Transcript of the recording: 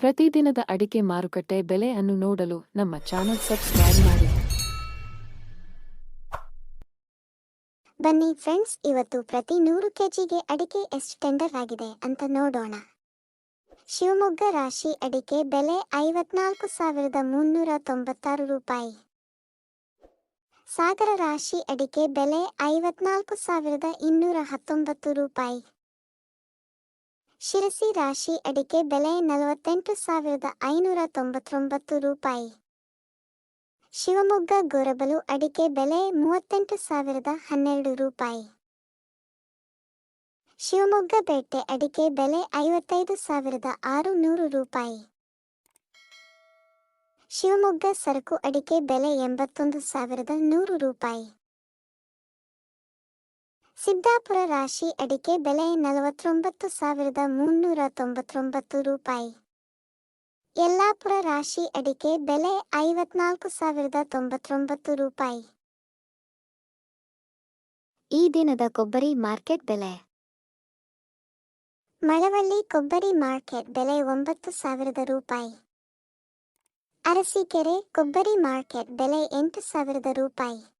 ಪ್ರತಿದಿನದ ಅಡಿಕೆ ಮಾರುಕಟ್ಟೆ ಬೆಲೆ ಅನ್ನು ನೋಡಲು ನಮ್ಮ ಚಾನೆಲ್ ಸಬ್ಸ್ಕ್ರೈಬ್ ಮಾಡಿ. ಬನ್ನಿ ಫ್ರೆಂಡ್ಸ್, ಇವತ್ತು ಪ್ರತಿ ನೂರು ಕೆಜಿಗೆ ಅಡಿಕೆ ಎಷ್ಟು ಟೆಂಡರ್ ಆಗಿದೆ ಅಂತ ನೋಡೋಣ. ಶಿವಮೊಗ್ಗ ರಾಶಿ ಅಡಿಕೆ ಬೆಲೆ ಐವತ್ನಾಲ್ಕು ಸಾವಿರದ ಮುನ್ನೂರ ತೊಂಬತ್ತಾರು ರೂಪಾಯಿ. ಸಾಗರ ರಾಶಿ ಅಡಿಕೆ ಬೆಲೆ ಐವತ್ನಾಲ್ಕು ಸಾವಿರದ ಇನ್ನೂರ ಹತ್ತೊಂಬತ್ತು ರೂಪಾಯಿ. ಶಿರಸಿ ರಾಶಿ ಅಡಿಕೆ ಬೆಲೆ ನಲವತ್ತೆಂಟು ಸಾವಿರದ ಐನೂರ ತೊಂಬತ್ತೊಂಬತ್ತು ರೂಪಾಯಿ. ಶಿವಮೊಗ್ಗ ಗೊರಬಲು ಅಡಿಕೆ ಬೆಲೆ ಮೂವತ್ತೆಂಟು ಸಾವಿರದ ಹನ್ನೆರಡು ರೂಪಾಯಿ. ಶಿವಮೊಗ್ಗ ಬೇಟೆ ಅಡಿಕೆ ಬೆಲೆ ಐವತ್ತೈದು ಸಾವಿರದ ಆರು ನೂರು ರೂಪಾಯಿ. ಶಿವಮೊಗ್ಗ ಸರಕು ಅಡಿಕೆ ಬೆಲೆ ಎಂಬತ್ತೊಂದು ಸಾವಿರದ ನೂರು ರೂಪಾಯಿ. ಸಿದ್ದಾಪುರ ರಾಶಿ ಅಡಿಕೆ ಬೆಲೆ ನಲವತ್ತೊಂಬತ್ತು ಸಾವಿರದ ಮುನ್ನೂರ ತೊಂಬತ್ತೊಂಬತ್ತು ರೂಪಾಯಿ. ಯಲ್ಲಾಪುರ ರಾಶಿ ಅಡಿಕೆ ಬೆಲೆ ಐವತ್ನಾಲ್ಕು ಸಾವಿರದ ತೊಂಬತ್ತೊಂಬತ್ತು ರೂಪಾಯಿ. ಈ ದಿನದ ಕೊಬ್ಬರಿ ಮಾರ್ಕೆಟ್ ಬೆಲೆ. ಮಳವಳ್ಳಿ ಕೊಬ್ಬರಿ ಮಾರ್ಕೆಟ್ ಬೆಲೆ ಒಂಬತ್ತು ಸಾವಿರದ ರೂಪಾಯಿ. ಅರಸೀಕೆರೆ ಕೊಬ್ಬರಿ ಮಾರ್ಕೆಟ್ ಬೆಲೆ ಎಂಟು ಸಾವಿರದ ರೂಪಾಯಿ.